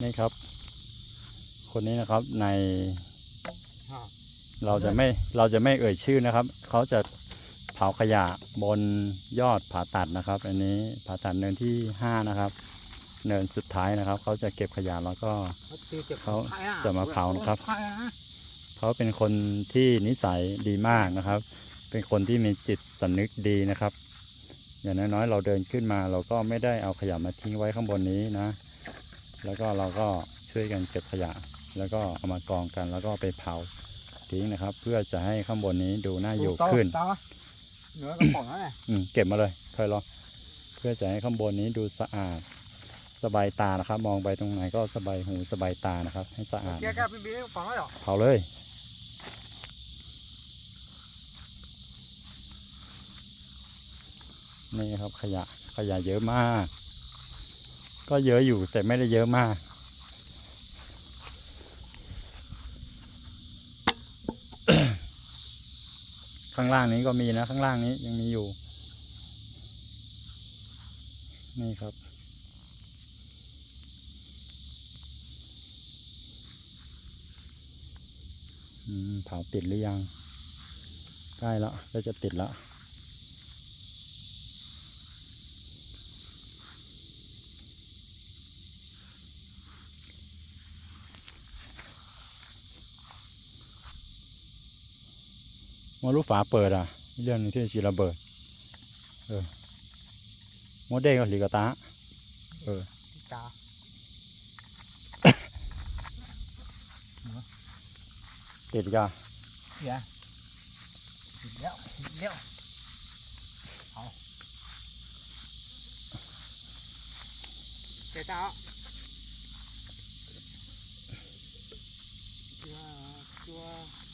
นี่ครับ คนนี้นะครับในฮะเราจะไม่เราจะไม่เอ่ยชื่อนะครับ เขาจะเผาขยะบนยอดผาตัดนะครับ อันนี้ผาตัดเนินที่ห้านะครับ เนินสุดท้ายนะครับ เขาจะเก็บขยะแล้วก็เขาจะมาเผานะครับ เขาเป็นคนที่นิสัยดีมากนะครับ เป็นคนที่มีจิตสำนึกดีนะครับ อย่างน้อยๆเราเดินขึ้นมา เราก็ไม่ได้เอาขยะมาทิ้งไว้ข้างบนนี้นะ แล้วก็เราก็ช่วยกันเก็บขยะ แล้วก็เอามากองกัน แล้วก็ไปเผาทิ้งนะครับ เพื่อจะให้ข้างบนนี้ดูน่าอยู่ขึ้นตาเหนือกระป๋องนั่นแหละอืมเก็บมาเลยเคยลองเพื่อจะให้ข้างบนนี้ดูสะอาด สบายตานะครับ มองไปตรงไหนก็สบายหูสบายตานะครับ ให้สะอาดแกนะแกครับพี่บีฝังไว้เหรอเผาเลยนี่ครับขยะขยะเยอะมาก ก็เยอะอยู่แต่ไม่ได้เยอะมาก ข้างล่างนี้ก็มีนะ ข้างล่างนี้ยังมีอยู่ นี่ครับเผาติดหรือยัง ใกล้แล้วก็จะติดแล้ว มอลูกฝาเปิดอะเรื่องหนึงที่ชีระเบิด เออโมเดลกับหลีกบตา เออตาติดก็เดี๋ยวเดี๋ยวเดี๋ยวเอาเจ้าเจ้าจัวจัว